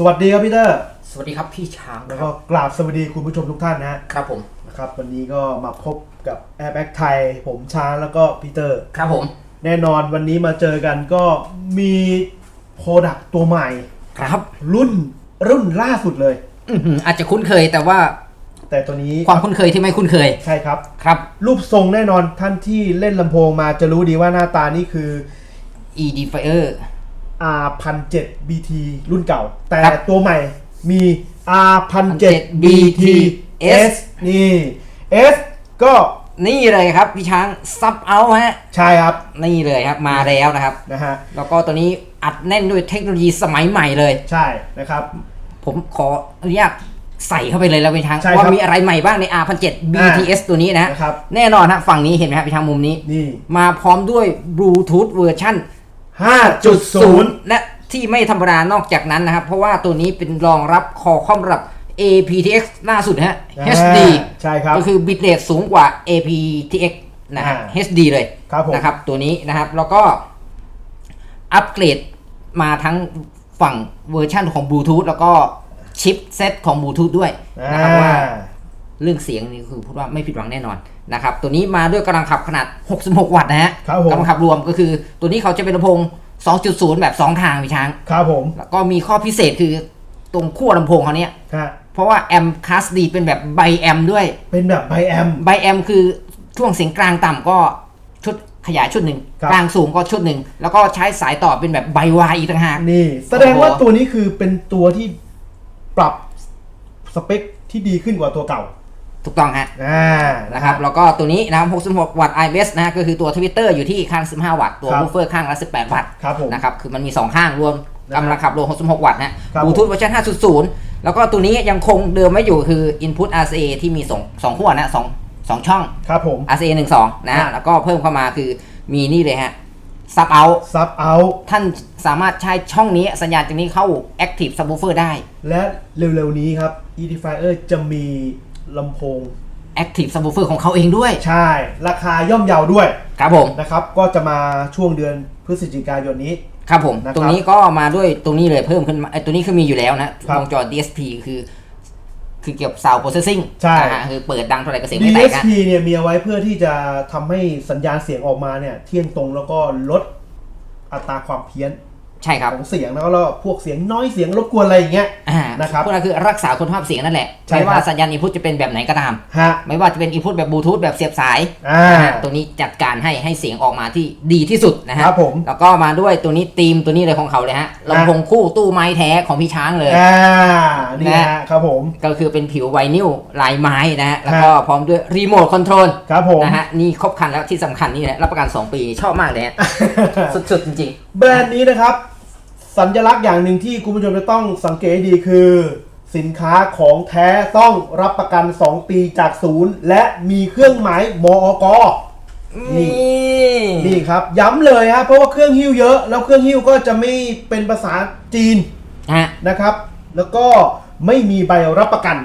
สวัสดีครับพี่เตอร์สวัสดีครับพี่ช้างแล้วคก็รับกราบสวัสดีคุณผู้ชมทุกท่านนะฮะครับผม นะครับวันนี้ก็มาพบกับ a i r b a g ไทย ผมช้างแล้วก็พีเตอร์ ครับผม แน่นอนวันนี้มาเจอกันก็มีโปรดักตัวใหม่ ครับรุ่นรุ่นล่าสุดเลย อื้อหืออาจจะคุ้นเคยแต่ว่าแต่ตัวนี้ความคุ้นเคยที่ไม่คุ้นเคย ใช่ครับ ครับ รูปทรงแน่นอนท่านที่เล่นลำโพงมาจะรู้ดีว่าหน้าตานี่คือ e d f i r R 1 7 BT รุ่นเก่า แต่ครับ ตัวใหม่มี R 1 7 BT S นี่ S ก็นี่เลยครับพี่ช้างซับเอาฮะใช่ครับนี่เลยครับมาแล้วนะครับ นะฮะแล้วก็ตัวนี้อัดแน่นด้วยเทคโนโลยีสมัยใหม่เลย ใช่นะครับ ผมขออนุญาตใส่เข้าไปเลยแล้วพี่ช้างใช่ครับว่ามีอะไรใหม่บ้างใน R 1 7 BTS ตัวนี้นะนะครับ แน่นอนฮะฝั่งนี้เห็นไหมครับพี่ช้างมุมนี้ นี่ มาพร้อมด้วยบลูทูธเวอร์ชัน 5.0 และที่ไม่ธรรมดานอกจากนั้นนะครับ เพราะว่าตัวนี้เป็นรองรับคอคอมระดับ APTX ล่าสุดฮะอ่า HD ใช่ครับก็คือบิตเรทสูงกว่า APTX นะฮะอ่า HD เลยครับผมนะครับ ตัวนี้นะครับ แล้วก็อัปเกรดมาทั้งฝั่งเวอร์ชันของบลูทูธแล้วก็ชิปเซตของบลูทูธด้วยนะครับว่าเรื่องเสียงนี่คือพูดว่าไม่ผิดหวังแน่นอน นะครับตัวนี้มาด้วยกำลังขับขนาด 66 วัตต์นะฮะครับผมกำลังขับรวมก็คือ ตัวนี้เขาจะเป็นลำโพง 2.0 แบบ 2 ทางพี่ช้าง ครับผมแล้วก็มีข้อพิเศษคือตรงขั้วลำโพงเขาเนี่ยฮะเพราะว่าแอมคาสดีเป็นแบบไบแอมด้วยเป็นแบบไบแอม ไบแอมคือช่วงเสียงกลางต่ำก็ชุดขยายชุดหนึ่งครับ กลางสูงก็ชุดหนึ่งแล้วก็ใช้สายต่อเป็นแบบไบวายอีกต่างหาก นี่ แสดงว่าโอ้โห ตัวนี้คือเป็นตัวที่ปรับสเปคที่ดีขึ้นกว่าตัวเก่า ถูกต้องฮะอ่านะครับแล้วก็ตัวนี้นะครับ66 วัตต์ IBS นะฮะก็คือตัวทวิตเตอร์อยู่ที่ข้าง 15 วัตต์ ตัวครับบูฟเฟอร์ข้างละ 18 วัตต์ครับผมนะครับคือมันมี 2 ข้างรวมนะกำลังขับรวม66 วัตต์นะครับผมบลูทูธเวอร์ชัน5.0 แล้วก็ตัวนี้ยังคงเดิมไม่อยู่คือ Input RCA ที่มี2 2ขั้วนะ2 2 ช่องครับผม RCA 1 2 นะฮะอะแล้วก็เพิ่มเข้ามาคือมีนี่เลยฮะ Sub Out ซับเอาท่านสามารถใช้ช่องนี้สัญญาณจากนี้เข้า Active Subwoofer ได้ และเร็วๆนี้ครับ Edifier จะมี ลำโพง Active Subwoofer ของเขาเองด้วย ใช่ ราคาย่อมเยาด้วยครับผม นะครับ ก็จะมาช่วงเดือนพฤศจิกายนนี้ ครับผม นะครับตรงนี้ก็มาด้วยตรงนี้เลยเพิ่มขึ้นมาไอ้ตัวนี้คือมีอยู่แล้วนะครับวงจร DSP คือ คือเกี่ยวกับ sound processing ใช่ นะฮะคือเปิดดังเท่าไหร่ก็เสียงไม่แตกนะ DSP เนี่ยมีเอาไว้เพื่อที่จะทำให้สัญญาณเสียงออกมาเนี่ย เที่ยงตรงแล้วก็ลดอัตราความเพี้ยน ใช่ครับของเสียงแล้วก็พวกเสียงน้อยเสียงรบกวนอะไรอย่างเงี้ยอ่านะครับพวกนั้นคือรักษาคุณภาพเสียงนั่นแหละใช่ไม่ว่าครับสัญญาณอินพุตจะเป็นแบบไหนก็ตามฮะไม่ว่าจะเป็นอินพุตแบบบลูทูธแบบเสียบสายอ่านะฮะตัวนี้จัดการให้ให้เสียงออกมาที่ดีที่สุดนะฮะครับผมแล้วก็มาด้วยตัวนี้ธีมตัวนี้เลยของเขาเลยฮะลำโพงคู่ตู้ไม้แท้ของพี่ช้างเลยอ่านี่นะฮะครับผมก็คือเป็นผิวไวนิลลายไม้นะฮะแล้วก็พร้อมด้วยรีโมทคอนโทรลครับผมนะฮะนี่ครบครันแล้วที่สำคัญนี่แหละรับประกัน 2 ปีชอบมากเลยฮะสุดๆจริง แบรนด์นี้นะครับ สัญลักษณ์อย่างหนึ่งที่คุณผู้ชมจะต้องสังเกตให้ดีคือ สินค้าของแท้ต้องรับประกัน 2 ปีจากศูนย์ และมีเครื่องหมายมอกๆนี่ นี่นี่ครับ ย้ำเลยฮะเพราะว่าเครื่องหิ้วเยอะ แล้วเครื่องหิ้วก็จะไม่เป็นภาษาจีนฮะนะครับ แล้วก็ไม่มีใบรับประกัน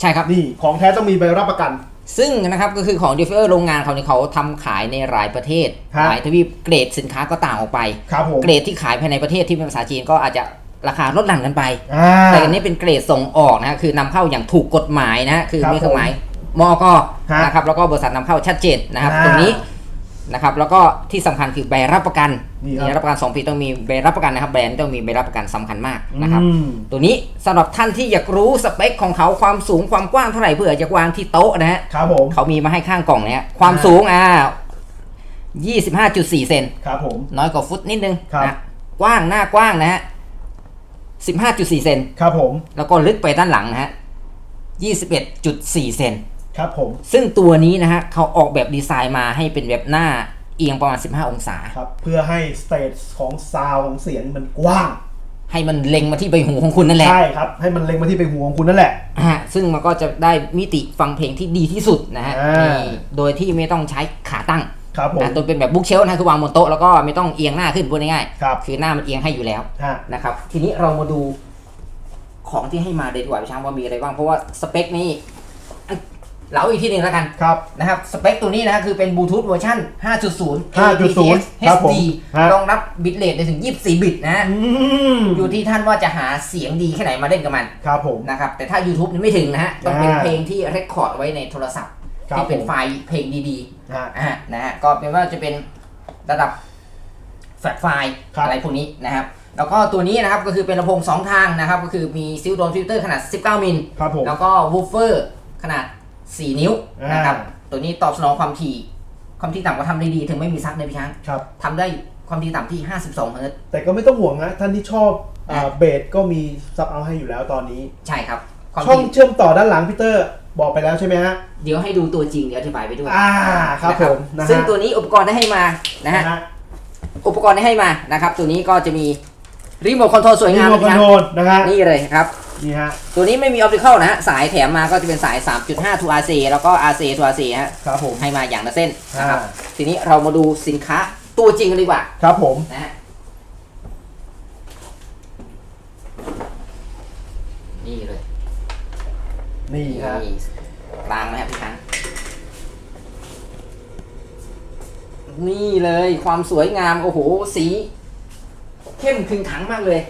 ใช่ครับ นี่ของแท้ต้องมีใบรับประกัน ซึ่งนะครับก็คือของดิฟเฟอร์โรงงานเขาเนี่ยเขาทำขายในหลายประเทศ ฮะ หลายทวีปเกรดสินค้าก็ต่างออกไป ครับผมเกรดที่ขายภายในประเทศที่เป็นภาษาจีนก็อาจจะราคาลดหลั่นกันไป อ่า แต่อันนี้เป็นเกรดส่งออกนะฮะคือนำเข้าอย่างถูกกฎหมายนะฮะคือครับมีเครื่องหมายมอกฮะนะครับแล้วก็บริษัทนำเข้าชัดเจนนะครับ อ่า ตรงนี้ นะครับแล้วก็ที่สำคัญคือใบรับประกันนี่ครับใบรับประกัน2ปีต้องมีใบรับประกันนะครับแบรนด์ต้องมีใบรับประกันสำคัญมากนะครับอืมตัวนี้สำหรับท่านที่อยากรู้สเปคของเขาความสูงความกว้างเท่าไหร่เพื่อจะวางที่โต๊ะนะฮะครับผมเขามีมาให้ข้างกล่องเนี่ยความสูงอ่า25.4 เซนครับผมน้อยกว่าฟุตนิดนึงครับนะกว้างหน้ากว้างนะฮะ15.4 เซนครับผมแล้วก็ลึกไปด้านหลังนะฮะ21.4 เซน ครับผม ซึ่งตัวนี้นะฮะเขาออกแบบดีไซน์มาให้เป็นแบบหน้าเอียงประมาณ 15 องศา ครับ เพื่อให้สเตจของซาวของเสียงมันกว้าง ให้มันเล็งมาที่ใบหูของคุณนั่นแหละ ใช่ครับ ให้มันเล็งมาที่ไปหัวของคุณนั่นแหละ อ่าซึ่งมันก็จะได้มิติฟังเพลงที่ดีที่สุดนะฮะอ่า นี่โดยที่ไม่ต้องใช้ขาตั้งครับผม นะตัวเป็นแบบบุ๊กเชลฟ์นะคือวางบนโต๊ะแล้วก็ไม่ต้องเอียงหน้าขึ้นพูดง่ายๆครับคือหน้ามันเอียงให้อยู่แล้ว ฮะ นะครับทีนี้เรามาดูของที่ให้มาเลยดีกว่าพี่ช้างว่ามีอะไรบ้าง เพราะว่าสเปคนี่ เราอีกทีหนึ่งแล้วกันครับ นะครับ สเปคตัวนี้นะคือเป็นบลูทูธเวอร์ชัน5.0 5.0 ครับผม HD ฮะ รองรับบิตเรทได้ถึง 24 บิตนะฮะอืมอยู่ที่ท่านว่าจะหาเสียงดีแค่ไหนมาเล่นกับมัน ครับผม นะครับ แต่ถ้า YouTube นี่ไม่ถึงนะฮะ ต้องเป็นอ่าเพลงที่เรคคอร์ดไว้ในโทรศัพท์ ครับที่เป็นผม ไฟล์เพลงดีฮะ ๆอ่านะฮะ ก็เป็นว่าจะเป็นระดับแฟลชไฟล์ครับ อะไรพวกนี้นะครับ แล้วก็ตัวนี้นะครับก็คือเป็นลำโพง2ทางนะครับ ก็คือมีซิลโดนฟิลเตอร์ขนาด 19 มิล ครับผม แล้วก็วูฟเฟอร์ขนาด 4 นิ้วอ่านนะครับ ตัวนี้ตอบสนองความถี่ ความถี่ต่ำก็ทำได้ดีถึงไม่มีซักในพี่ช้างครับทำได้ความถี่ต่ำที่ 52เฮิร์ตซ์แต่ก็ไม่ต้องห่วงนะท่านที่ชอบอ่าเบสก็มีซับเอาให้อยู่แล้วตอนนี้ ใช่ครับความช่องถี่เชื่อมต่อด้านหลังพีเตอร์บอกไปแล้วใช่ไหมฮะ เดี๋ยวให้ดูตัวจริงเดี๋ยวอธิบายไปด้วย อ่าครับนะผมนะฮะซึ่งตัวนี้อุปกรณ์ได้ให้มานะฮะนะฮะอุปกรณ์ที่ให้มานะครับ ตัวนี้ก็จะมีรีโมทคอนโทรลสวยรีงามโมทคอนนะโทรลนะฮะนี่เลยครับ นี่ฮะ ตัวนี้ไม่มีออปติคอลนะฮะ สายแถมมาก็จะเป็นสาย 3.5 to RC แล้วก็ RC to RC ฮะ ครับผม ให้มาอย่างละเส้นนะครับ อ่าทีนี้เรามาดูสินค้าตัวจริงกันดีกว่าครับผม นะฮะ นี่เลยนี่ฮะ นี่กลางนะครับพี่ช้างนี่เลยความสวยงาม โอ้โห สี เข้มขึงขังมากเลย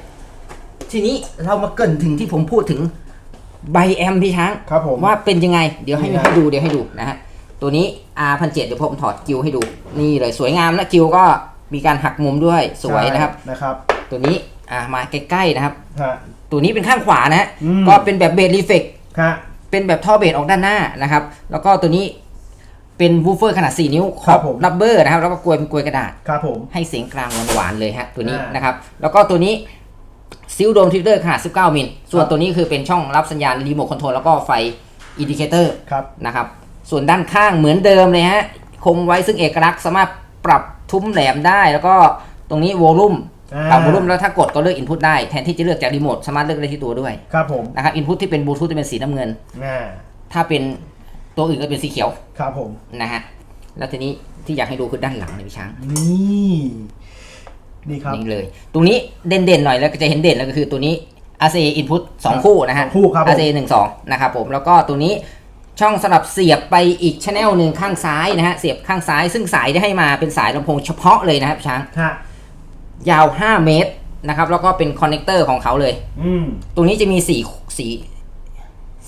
ทีนี้เรามาเกรินถึงที่ผมพูดถึงใบแอมพี่ช้างครับผมว่าเป็นยังไง เดี๋ยวให้นี่ฮะให้ดูเดี๋ยวให้ดูนะฮะตัวนี้ R พันเจ็ดเดี๋ยวผมถอดกิวให้ดูนี่เลยสวยงามนะกิวก็มีการหักมุมด้วยสวยนะครับ ใช่นะครับตัวนี้อ่ามาใกล้ๆนะครับ ฮะ ตัวนี้เป็นข้างขวานะฮะอืม ก็เป็นแบบเบสรีเฟก ฮะ เป็นแบบท่อเบสออกด้านหน้านะครับ แล้วก็ตัวนี้เป็นวูฟเฟอร์ขนาด 4 นิ้วขครัอบบผม รับเบอร์นะครับ แล้วก็กลวยเป็นกลวยกระดาษ ครับผม ให้เสียงกลางหวานๆเลยฮะตัวนี้อ่านนะครับ แล้วก็ตัวนี้ ซิลโดมทวิตเตอร์ขนาด 19 มิล ส่วคนรับตัวนี้คือเป็นช่องรับสัญญาณรีโมทคอนโทรลแล้วก็ไฟอินดิเคเตอร์ครับนะครับ ส่วนด้านข้างเหมือนเดิมเลยฮะ คงไว้ซึ่งเอกลักษณ์สามารถปรับทุ้มแหลมได้ แล้วก็ตรงนี้วอลลุ่มอ่าปรับวอลลุ่มแล้วถ้ากดก็เลือกอินพุตได้ แทนที่จะเลือกจากรีโมทสามารถเลือกได้ที่ตัวด้วย ครับผม นะครับอินพุตที่เป็นบลูทูธจะเป็นสีน้ำเงินอ่าถ้าเป็นตัวอื่นก็เป็นสีเขียว ครับผม นะฮะ แล้วทีนี้ที่อยากให้ดูคือด้านหลังเลยพี่ช้าง นี่ นี่ครับ นี่เลย ตรงนี้เด่นๆหน่อยแล้วก็จะเห็นเด่นแล้วก็คือตัวนี้ RCA input 2 คู่นะฮะสองคู่ครับผม RCA 1 2นะครับผม แล้วก็ตัวนี้ช่องสำหรับเสียบไปอีกชแนลหนึ่งข้างซ้ายนะฮะ เสียบข้างซ้าย ซึ่งสายที่ให้มาเป็นสายลำโพงเฉพาะเลยนะครับพี่ช้าง ฮะยาว 5 เมตรนะครับ แล้วก็เป็นคอนเนคเตอร์ของเขาเลย อืม ตรงนี้จะมีสี่สี่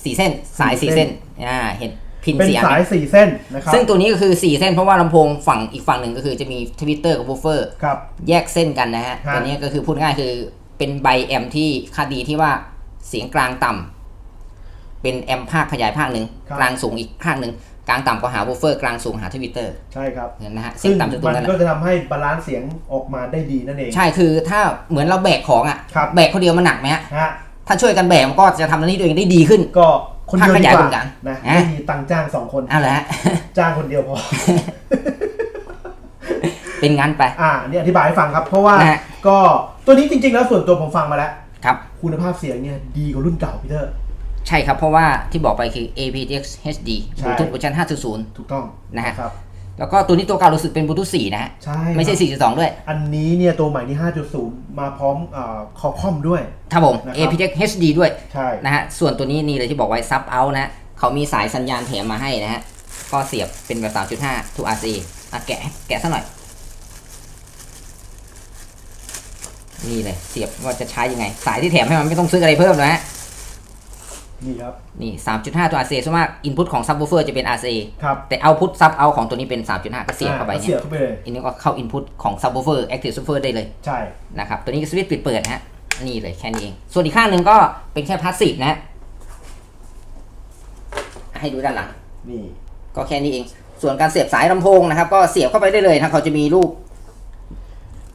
สี่เส้นสายสี่สี่เส้เส้น นอ่าเห็น พินเป็นสี่อันสายสี่เส้นนะครับซึ่งตัวนี้ก็คือ 4 เส้นเพราะว่าลำโพงฝั่งอีกฝั่งหนึ่งก็คือจะมีทวิตเตอร์กับบูฟเฟอร์ครับ แยกเส้นกันนะฮะฮะ ตัวนี้ก็คือพูดง่ายคือเป็นใบแอมที่ค่าดีที่ว่าเสียงกลางต่ำเป็นแอมภาคขยายภาคหนึ่งกลางสูงอีกภาคหนึ่งกลางต่ำก็หาบูฟเฟอร์กลางสูงหาทวิตเตอร์ใช่ครับนะฮะเสียซึ่งงต่ำสุดตรมังนนั้นก็นะจะทำให้บาลานซ์เสียงออกมาได้ดีนั่นเอง ใช่คือถ้าเหมือนเราแบกของอะครับ แบกคนเดียวมันหนักไหมฮะฮะถ้าช่วยกันแบกมันก็จะทำหน้าที่ตัวเองได้ดีขึ้น ก็ คนเดียวภาคขดียายกตรว่างกลางนะอะไม่มีตังค์จ้างสองคนเอาละฮะจ้างคนเดียวพอ เป็นงั้นไป อ่าอันนี่อธิบายให้ฟังครับ เพราะว่านะฮะก็ตัวนี้จริง ๆ แล้วส่วนตัวผมฟังมาแล้วครับ คุณภาพเสียงเนี่ยดีกว่ารุ่นเก่าพีเตอร์ใช่ครับ เพราะว่าที่บอกไปคือ aptX HD ใช่ Bluetooth เวอร์ชัน5.0 ถูกต้องนะฮะครับ แล้วก็ตัวนี้ตัวเก่ารู้สึกเป็น Bluetooth 4นะฮะใช่ไม่ใช่ครับ4.2 ด้วย อันนี้เนี่ยตัวใหม่นี่5.0 มาพร้อมอ่าคอคอมด้วย ครับผมนะครับ aptX HD ด้วยใช่นะฮะส่วนตัวนี้นี่เลยที่บอกไว้ sub out นะฮะเขามีสายสัญญาณแถมมาให้นะฮะก็เสียบเป็นแบบ 3.5 to RC อะแกะแกะซะหน่อย นี่เลยเสียบว่าจะใช้ยังไง สายที่แถมให้มันไม่ต้องซื้ออะไรเพิ่มนะฮะ นี่ครับ นี่ 3.5 ตัว RC ส่วนมาก input ของ subwoofer จะเป็น RC ครับแต่ output sub out ของตัวนี้เป็น 3.5 ก็เสียบเข้าไปอ่เนี่เสียยบเข้าไปเลยอันนี้ก็เข้า input ของ subwoofer active subwoofer ได้เลย ใช่ นะครับ ตัวนี้ก็สวิตช์ปิดเปิดนะฮะ นี่เลยแค่นี้เอง ส่วนอีกข้างหนึ่งก็เป็นแค่พาสซีฟนะฮะให้ดูด้านหลัง นี่ ก็แค่นี้เอง ส่วนการเสียบสายลำโพงนะครับ ก็เสียบเข้าไปได้เลยนะเขาจะมีรูป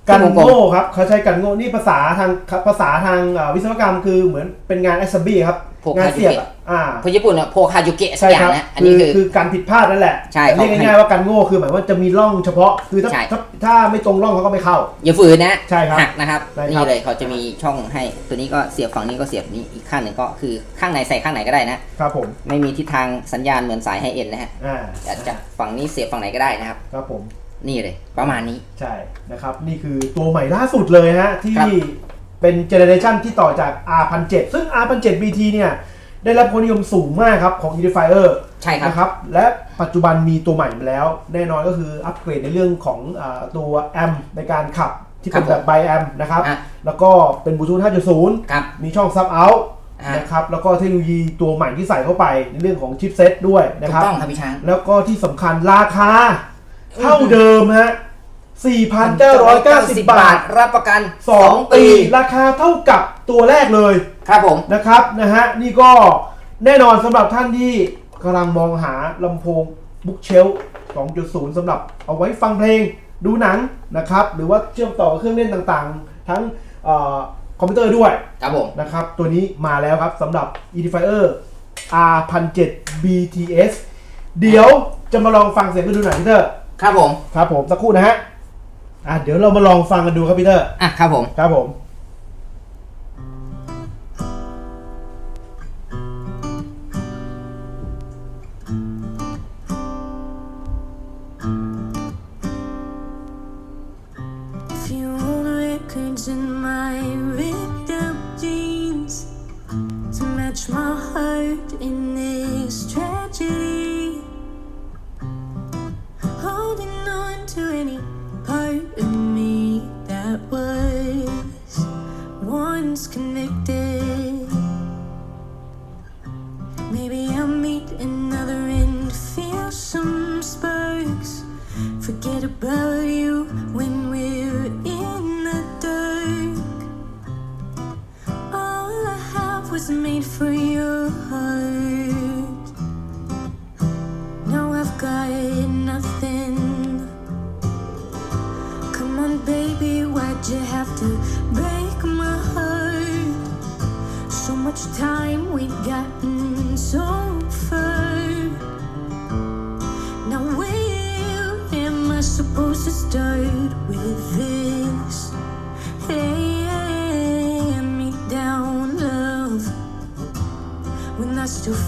กันวงกลมโง่ครับเขาใช้กันโง่นี่ภาษาทางภาษาทางอ่าวิศวกรรมคือเหมือนเป็นงาน a s ซ m b l y ครับพวกงานเสียบ Hajuke อะอ่าคนญี่ปุ่นเนี่ยโพคายุเกะสักใช่อย่าคงรับนะอันนี้คือคือการผิดพลาดนั่นแหละใช่แต่เรียกของง่ายๆว่ากันโง่คือหมายว่าจะมีร่องเฉพาะคือถ้าใช่ถ้าถ้าไม่ตรงร่องเขาก็ไม่เข้า อย่าฝืนนะใช่ครับหักนะครับใช่ครับนี่เลยเขาจะมีช่องให้ตัวนี้ก็เสียบฝั่งนี้ก็เสียบนี้อีกข้างหนึ่งก็คือข้างในใส่ข้างไหนก็ได้นะครับผมไม่มีทิศทางสัญญาณเหมือนสายไฮเอ็นนะฮะอ่าจะจะฝั่งนี้เสียบฝั่งไหนก็ได้นะครับครับผม นี่เลย ประมาณนี้ ใช่นะครับ นี่คือตัวใหม่ล่าสุดเลยฮะ ที่ครับเป็นเจเนเรชันที่ต่อจาก R 1 7ซึ่ง R 1 7 BT เนี่ยได้รับความนิยมสูงมากครับของ Edifier ใช่ครับนะครับ และปัจจุบันมีตัวใหม่มาแล้ว แน่นอนก็คืออัปเกรดในเรื่องของอาตัวแอมในการขับที่เป็นครับผมแบบไบแอมนะครับอะแล้วก็เป็นบลูทูธ5.0ครับมีช่องซับเอาท์อะนะครับ แล้วก็เทคโนโลยีตัวใหม่ที่ใส่เข้าไปในเรื่องของชิปเซตด้วยนะถูคกรับต้องครับพี่ช้างแล้วก็ที่สำคัญราคา เท่าเดิมฮะ4,990 บาท รับประกัน2ปีราคาเท่ากับตัวแรกเลยครับผม นะครับนะฮะนี่ก็แน่นอนสำหรับท่านที่กำลังมองหาลำโพงบุ๊กเชล2.0สำหรับเอาไว้ฟังเพลงดูหนังนะครับ หรือว่าเชื่อมต่อกับเครื่องเล่นต่างๆ ทั้งเอ่อคอมพิวเตอร์ด้วยครับผม นะครับ ตัวนี้มาแล้วครับสำหรับ Edifier R1007 BTS เดี๋ยวจะมาลองฟังเสียงกันดูหน่อยพี่เตอร์ ครับผม ครับผมสักครู่นะฮะอะเดี๋ยวเรามาลองฟังกันดูครับพี่เตอร์ อะครับผม ครับผม made for your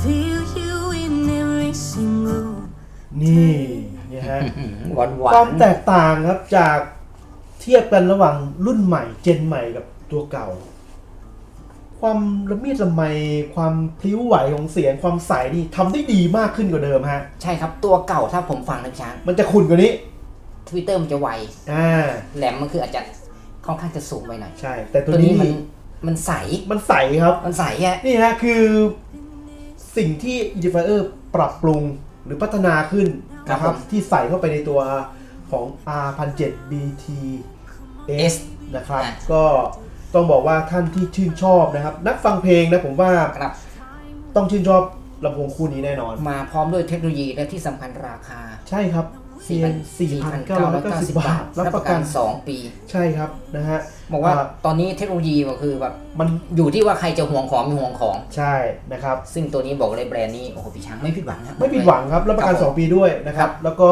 feel you in every single นี่เนี่ยฮะ หวานหวาความนแตกต่างครับจากเทียบกันระหว่างรุ่นใหม่เจนใหม่กับตัวเก่า ความละเมียดละไมความพลิ้วไหวของเสียงความใสนี่ทำได้ดีมากขึ้นกว่าเดิมฮะ ใช่ครับตัวเก่าถ้าผมฟังนะพี่ช้างมันจะขุ่นกว่านี้ ทวิตเตอร์มันจะไวอ่า แหลมมันคืออาจจะค่อนข้างจะสูงไปหน่อยใช่ แต่ตัตัววนี้นี้มันมันใสมันใสครับ มันใสแค่นี่ฮะคือ สิ่งที่ Edifier ปรับปรุงหรือพัฒนาขึ้นนะครับที่ใส่เข้าไปในตัวของ R1007 BTS นะครับก็ต้องบอกว่าท่านที่ชื่นชอบนะครับ นักฟังเพลงนะผมว่าครับ ต้องชื่นชอบลำโพงคู่นี้แน่นอน มาพร้อมด้วยเทคโนโลยีและที่สำคัญราคา ใช่ครับเพียง4,990 บาท รับประกัน 2 ปี ใช่ครับนะฮะ บอกว่าอ่าตอนนี้เทคโนโลยีก็คือแบบมันอยู่ที่ว่าใครจะห่วงของไม่ห่วงของใช่นะครับ ซึ่งตัวนี้บอกเลยแบรนด์นี้โอ้โหพี่ช้างไม่ผิดหวังนะไม่ผิดหวังครับรับประกันครับผม2ปีด้วยนะครับครับแล้วก็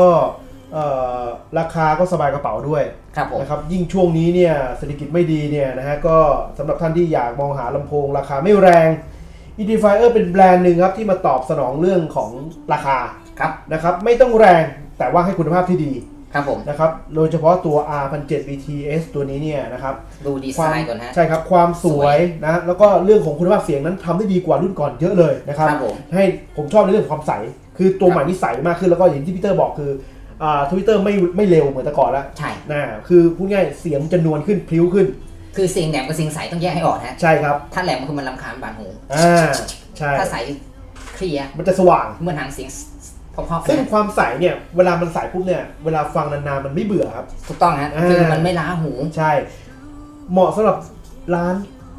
เอ่อราคาก็สบายกระเป๋าด้วยครับผมนะครับยิ่งช่วงนี้เนี่ยเศรษฐกิจไม่ดีเนี่ยนะฮะก็สำหรับท่านที่อยากมองหาลำโพง ราคาไม่แรง Edifier เป็นแบรนด์หนึ่งครับที่มาตอบสนองเรื่องของราคาครับนะครับไม่ต้องแรงแต่ว่าให้คุณภาพที่ดี ครับผม นะครับ โดยเฉพาะตัว R1007 BTS ตัวนี้เนี่ยนะครับดูดีไซความน์ก่อนฮะ ใช่ครับความสวยนะแล้วก็เรื่องของคุณภาพเสียงนั้นทำได้ดีกว่ารุ่นก่อนเยอะเลยนะครับครับผมให้ผมชอบในเรื่องของความใส คือตัวครับใหม่นี่ใสมากขึ้นแล้วก็อย่างที่พีเตอร์บอกคืออ่าทวิตเตอร์ไม่ไม่เร็วเหมือนแต่ก่อนแล้วใช่ นะคือพูดง่ายเสียงมันจะนวลขึ้นพลิ้วขึ้นคือเสียงแหลมกับเสียงใสต้องแยกให้ออกนะฮะใช่ครับถ้าแหลมคือมันลำคาญบานหู อ่าใช่ถ้าใสเคลียร์มันจะสว่าง เหมื่อนหางเสียง เพราะๆซึ่งนะความใสเนี่ยเวลามันใสปุ๊บเนี่ยเวลาฟังนานๆมันไม่เบื่อครับ ถูกต้องฮะอ่าคือมันไม่ล้าหูใช่ เหมาะสำหรับร้าน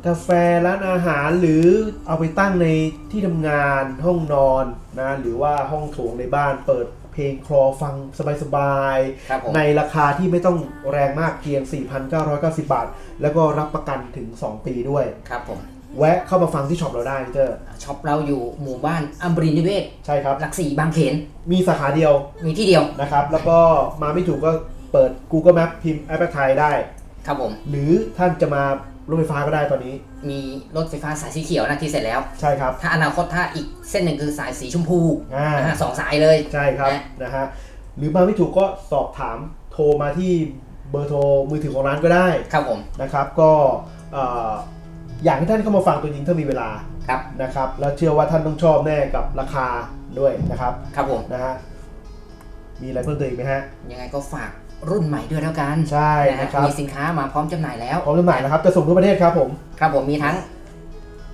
กาแฟร้านอาหารหรือเอาไปตั้งในที่ทำงานห้องนอนนะหรือว่าห้องโถงในบ้านเปิดเพลงคลอฟังสบายๆครับผมในราคาที่ไม่ต้องแรงมากเพียง 4,990 บาท แล้วก็รับประกันถึง 2 ปีด้วยครับผม แวะเข้ามาฟังที่ช็อปเราได้พี่เจอช็อปเราอยู่หมู่บ้านอัมบรินทร์นิเวศใช่ครับ หลักสี่บางเขน มีสาขาเดียวมีที่เดียวนะครับ แล้วก็มาไม่ถูกก็เปิด Google Map พิมพ์แอปไทยได้ ครับผม หรือท่านจะมารถไฟฟ้าก็ได้ตอนนี้ มีรถไฟฟ้าสายสีเขียวนะที่เสร็จแล้ว ใช่ครับ ถ้าอนาคตถ้าอีกเส้นหนึ่งคือสายสีชมพูอ่านะฮะสองสายเลยใช่ครับนะนะฮะหรือมาไม่ถูกก็สอบถามโทรมาที่เบอร์โทรมือถือของร้านก็ได้ ครับผมนะครับก็เอ่ออยากให้ท่านเข้ามาฟังตัวจริงถ้ามีเวลาครับนะครับ แล้วเชื่อว่าท่านต้องชอบแน่กับราคาด้วยนะครับครับผมนะฮะมีอะไรเพิ่มเติมอีกไหมฮะ ยังไงก็ฝากรุ่นใหม่ด้วยแล้วกันใช่นะฮะนะครับ มีสินค้ามาพร้อมจำหน่ายแล้ว พร้อมจำหน่ายนะครับ จะส่งทั่วประเทศครับผม ครับผมมีทั้ง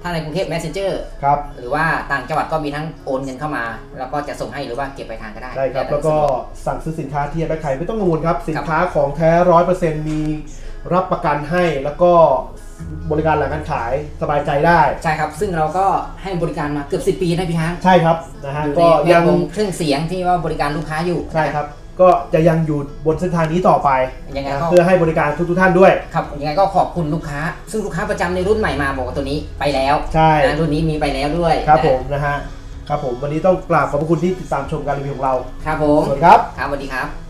ถ้าในกรุงเทพ Messenger ครับ หรือว่าต่างจังหวัดก็มีทั้งโอนเงินเข้ามา แล้วก็จะส่งให้หรือว่าเก็บไปทางก็ได้ได้ครับต่แล้วก็สะดวสั่งซื้อสินค้าที่แบ็คไข่ไม่ต้องกังวลครับ สินค้าของแท้ร้อยเปอร์เซ็นต์มีรับประกันให้ แล้วก็ บริการหลังการขายสบายใจได้ ใช่ครับ ซึ่งเราก็ให้บริการมาเกือบ 10 ปีนะพี่ช้างใช่ครับนะฮะอยู่ในก็แวยัดงวงเครื่องเสียงที่ว่าบริการลูกค้าอยู่ใช่ครับ ก็จะยังอยู่บนเส้นทางนี้ต่อไปยังไงนะก็เพื่อให้บริการทุกๆท่านด้วย ครับยังไงก็ขอบคุณลูกค้า ซึ่งลูกค้าประจำในรุ่นใหม่มาบอกว่าตัวนี้ไปแล้วใช่ นะรุ่นนี้มีไปแล้วด้วยครับนะผมนะฮะครับผมวันนี้ต้องกราบขอบพระคุณที่ติดตามชมการรีวิวของเราครับผม สวัสดีครับ ครับสวัสดีครับ